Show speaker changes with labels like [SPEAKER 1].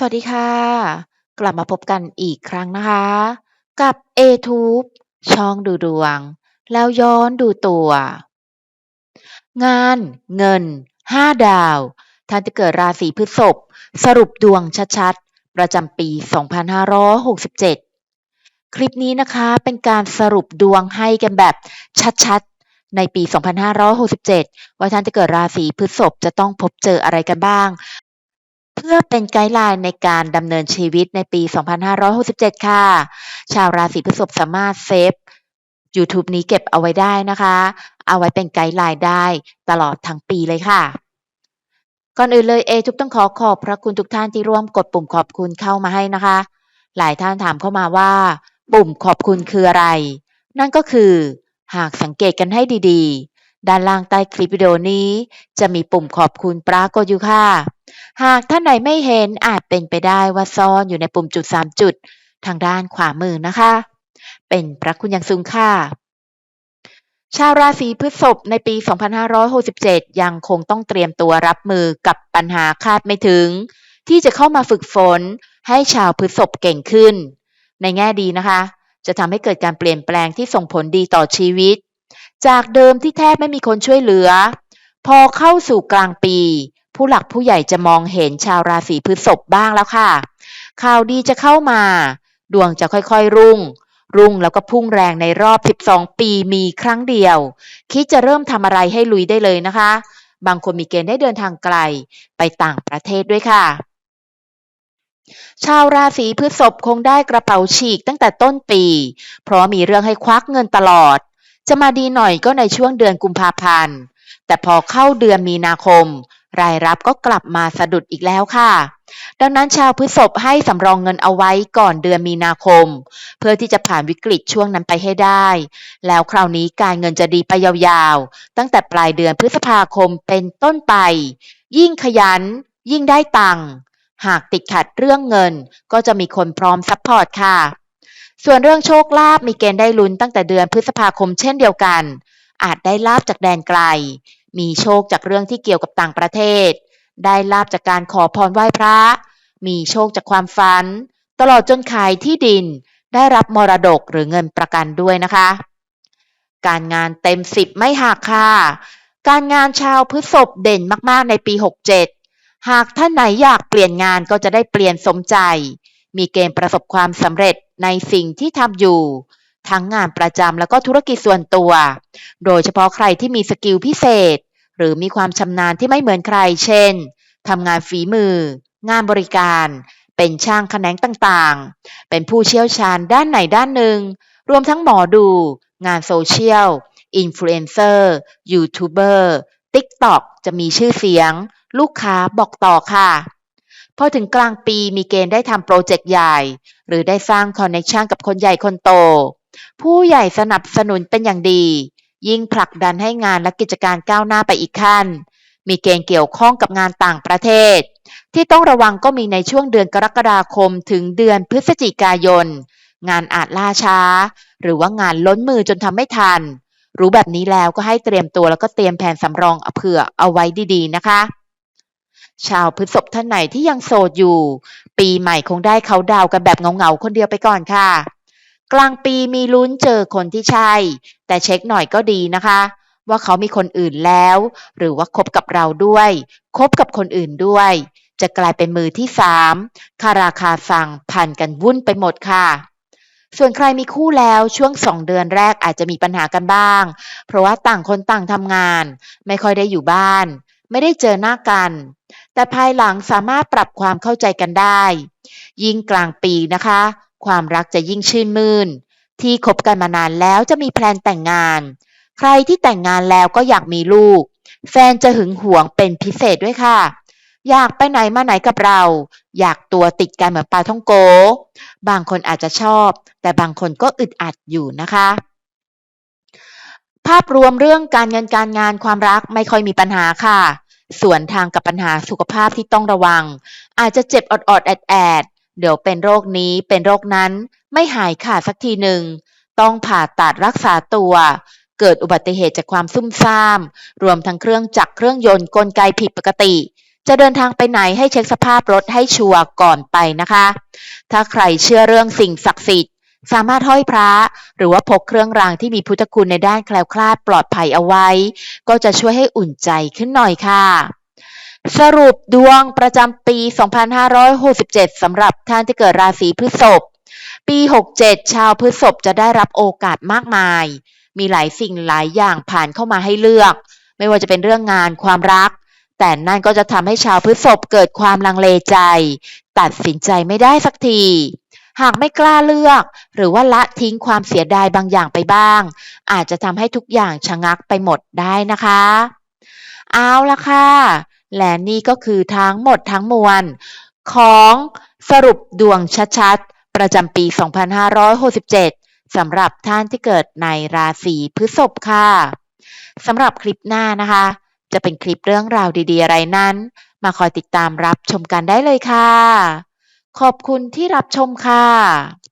[SPEAKER 1] สวัสดีค่ะ กลับมาพบกันอีกครั้งนะคะ กับ a t u b e ช่องดูดวง แล้วย้อนดูตัว งานเงิน 5 ดาว ท่านจะเกิดราศีพฤษภสรุปดวงชัดๆ ประจำปี 2567 คลิปนี้นะคะเป็นการสรุปดวงให้กันแบบชัดๆ ในปี 2567 ว่าท่านจะเกิดราศีพฤษภจะต้องพบเจออะไรกันบ้าง เพื่อเป็นไกด์ไลน์ในการดำเนินชีวิตในปี 2567 ค่ะ ชาวราศีพฤษภสามารถเซฟ YouTube นี้เก็บเอาไว้ได้นะคะ เอาไว้เป็นไกด์ไลน์ได้ตลอดทั้งปีเลยค่ะ ก่อนอื่นเลยเอทุกต้องขอขอบพระคุณทุกท่านที่ร่วมกดปุ่มขอบคุณเข้ามาให้นะคะ หลายท่านถามเข้ามาว่า ปุ่มขอบคุณคืออะไร นั่นก็คือ หากสังเกตกันให้ดีๆ ด้านล่างใต้คลิปวิดีโอนี้ จะมีปุ่มขอบคุณปรากฏอยู่ค่ะ หากท่านไหนไม่เห็นอาจเป็นไปได้ว่าซ่อนอยู่ในปุ่มจุด 3 จุด ทางด้านขวามือนะคะ เป็นพระคุณอย่างสูงค่ะชาวราศีพฤษภในปี 2567 ยังคงต้องเตรียมตัวรับมือกับปัญหาคาดไม่ถึง ที่จะเข้ามาฝึกฝนให้ชาวพฤษภเก่งขึ้น ในแง่ดีนะคะ จะทำให้เกิดการเปลี่ยนแปลงที่ส่งผลดีต่อชีวิต จากเดิมที่แทบไม่มีคนช่วยเหลือ พอเข้าสู่กลางปี ผู้หลักผู้ใหญ่จะมองเห็นชาวราศีพฤษภบ้างแล้วค่ะ ข่าวดีจะเข้ามา ดวงจะค่อยๆรุ่ง รุ่งแล้วก็พุ่งแรงในรอบ 12 ปีมีครั้งเดียว คิดจะเริ่มทำอะไรให้ลุยได้เลยนะคะ บางคนมีเกณฑ์ได้เดินทางไกลไปต่างประเทศด้วยค่ะชาวราศีพฤษภคงได้กระเป๋าฉีกตั้งแต่ต้นปี เพราะมีเรื่องให้ควักเงินตลอด จะมาดีหน่อยก็ในช่วงเดือนกุมภาพันธ์ แต่พอเข้าเดือนมีนาคม รายรับก็กลับมาสะดุดอีกแล้วค่ะ ดังนั้นชาวพฤษภให้สำรองเงินเอาไว้ก่อนเดือนมีนาคม เพื่อที่จะผ่านวิกฤตช่วงนั้นไปให้ได้ แล้วคราวนี้การเงินจะดีไปยาวๆ ตั้งแต่ปลายเดือนพฤษภาคมเป็นต้นไป ยิ่งขยัน ยิ่งได้ตังค์หากติดขัดเรื่องเงินก็จะมีคนพร้อมซัพพอร์ตค่ะ ส่วนเรื่องโชคลาภมีเกณฑ์ได้ลุ้นตั้งแต่เดือนพฤษภาคมเช่นเดียวกัน อาจได้ลาบจากแดนไกล มีโชคจากเรื่องที่เกี่ยวกับต่างประเทศ ได้ลาบจากการขอพรไหว้พระ มีโชคจากความฝัน ตลอดจนขายที่ดิน ได้รับมรดกหรือเงินประกันด้วยนะคะ การงานเต็มสิบไม่หักค่ะ การงานชาวพฤษภเด่นมากๆในปี 67 หากท่านไหนอยากเปลี่ยนงานก็จะได้เปลี่ยนสมใจ มีเกณฑ์ประสบความสำเร็จ ในสิ่งที่ทำอยู่ ทั้งงานประจำแล้วก็ธุรกิจส่วนตัว โดยเฉพาะใครที่มีสกิลพิเศษ หรือมีความชำนาญที่ไม่เหมือนใคร เช่นทำงานฝีมือ งานบริการ เป็นช่างแขนงต่างๆ เป็นผู้เชี่ยวชาญด้านไหนด้านหนึ่ง รวมทั้งหมอดู งานโซเชียล อินฟลูเอนเซอร์ ยูทูบเบอร์ ติ๊กต็อกจะมีชื่อเสียง ลูกค้าบอกต่อค่ะ พอถึงกลางปีมีเกณฑ์ได้ทำโปรเจกต์ใหญ่ หรือได้สร้างคอนเนคชันกับคนใหญ่คนโต ผู้ใหญ่สนับสนุนเป็นอย่างดี ยิ่งผลักดันให้งานและกิจการก้าวหน้าไปอีกขั้น มีเกณฑ์เกี่ยวข้องกับงานต่างประเทศ ที่ต้องระวังก็มีในช่วงเดือนกรกฎาคมถึงเดือนพฤศจิกายน งานอาจล่าช้า หรือว่างานล้นมือจนทำไม่ทัน รู้แบบนี้แล้วก็ให้เตรียมตัวแล้วก็เตรียมแผนสำรองเอาเผื่อเอาไว้ดีๆนะคะ ชาวพฤษภท่านไหนที่ยังโสดอยู่ ปีใหม่คงได้เขาดาวกันแบบเงาๆคนเดียวไปก่อนค่ะ กลางปีมีลุ้นเจอคนที่ใช่ แต่เช็คหน่อยก็ดีนะคะ ว่าเขามีคนอื่นแล้ว หรือว่าคบกับเราด้วยคบกับคนอื่นด้วย จะกลายเป็นมือที่สามคาราคาสั่งพันกันวุ่นไปหมดค่ะส่วนใครมีคู่แล้วช่วงสองเดือนแรกอาจจะมีปัญหากันบ้าง เพราะว่าต่างคนต่างทำงาน ไม่ค่อยได้อยู่บ้าน ไม่ได้เจอหน้ากัน แต่ภายหลังสามารถปรับความเข้าใจกันได้ ยิ่งกลางปีนะคะ ความรักจะยิ่งชื่นมื่น ที่คบกันมานานแล้วจะมีแพลนแต่งงาน ใครที่แต่งงานแล้วก็อยากมีลูก แฟนจะหึงหวงเป็นพิเศษด้วยค่ะ อยากไปไหนมาไหนกับเรา อยากตัวติดกันเหมือนปลาท่องโก บางคนอาจจะชอบ แต่บางคนก็อึดอัดอยู่นะคะภาพรวมเรื่องการเงินการงานความรักไม่ค่อยมีปัญหาค่ะ ส่วนทางกับปัญหาสุขภาพที่ต้องระวัง อาจจะเจ็บอดๆแอดแอดเดี๋ยวเป็นโรคนี้เป็นโรคนั้นไม่หายขาดสักทีหนึ่ง ต้องผ่าตัดรักษาตัว เกิดอุบัติเหตุจากความซุ่มซ่าม รวมทั้งเครื่องจักรเครื่องยนต์กลไกผิดปกติ จะเดินทางไปไหนให้เช็คสภาพรถให้ชัวร์ก่อนไปนะคะ ถ้าใครเชื่อเรื่องสิ่งศักดิ์สิทธิ์ สามารถห้อยพระ หรือว่าพกเครื่องรางที่มีพุทธคุณในด้านแคล้วคลาดปลอดภัยเอาไว้ ก็จะช่วยให้อุ่นใจขึ้นหน่อยค่ะ สรุปดวงประจำปี 2567สำหรับท่านที่เกิดราศีพฤษภปี 67 ชาวพฤษภจะได้รับโอกาสมากมาย มีหลายสิ่งหลายอย่างผ่านเข้ามาให้เลือก ไม่ว่าจะเป็นเรื่องงานความรัก แต่นั่นก็จะทำให้ชาวพฤษภเกิดความลังเลใจ ตัดสินใจไม่ได้สักที หากไม่กล้าเลือก หรือว่าละทิ้งความเสียดายบางอย่างไปบ้าง อาจจะทำให้ทุกอย่างชะงักไปหมดได้นะคะ เอาละค่ะ และนี่ก็คือทั้งหมดทั้งมวล ของสรุปดวงชัดๆ ประจำปี 2567สำหรับท่านที่เกิดในราศีพฤษภค่ะสำหรับคลิปหน้านะคะ จะเป็นคลิปเรื่องราวดีๆ อะไรนั้น มาคอยติดตามรับชมกันได้เลยค่ะ ขอบคุณที่รับชมค่ะ